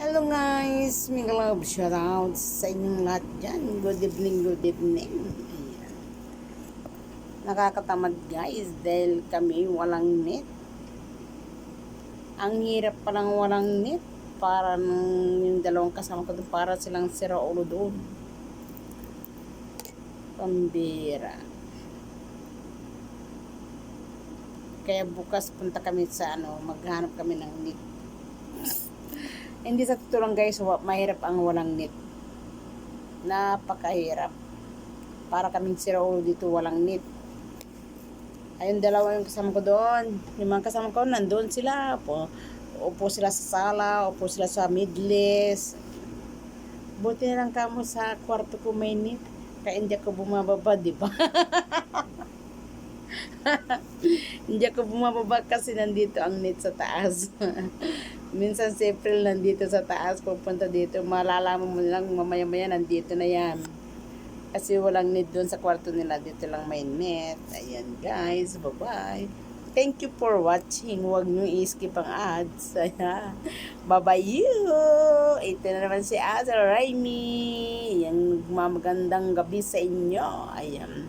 Hello guys, Mega Love shoutout sa inyong lahat dyan. Good evening, good evening. Ayan. Nakakatamad guys dahil kami walang net. Ang hirap palang walang net. Para yung dalawang kasama ko para silang sira ulo doon. Pambira. Kaya bukas punta kami sa ano, maghanap kami ng net. Hindi sa totoo guys, mahirap ang walang net. Napakahirap. Para kaming ulo dito, walang net. Ayun, dalawa yung kasama ko doon. Yung mga kasama ko, nandun sila. Upo, upo sila sa sala, upo sila sa midlist. Buti na lang kamo sa kwarto ko may net. Kaya hindi ako bumababa, di ba? hindi ako bumababa kasi nandito ang net sa taas. Minsan si April nandito sa taas, pupunta dito. Malalaman mo lang mamaya-maya nandito na yan. Kasi walang net doon sa kwarto nila. Dito lang may net. Ayan guys, bye-bye. Thank you for watching. Huwag nyo i-skip ang ads. Bye-bye you. Ito na naman si Ate Raimi. Yan, magandang gabi sa inyo. Ayan.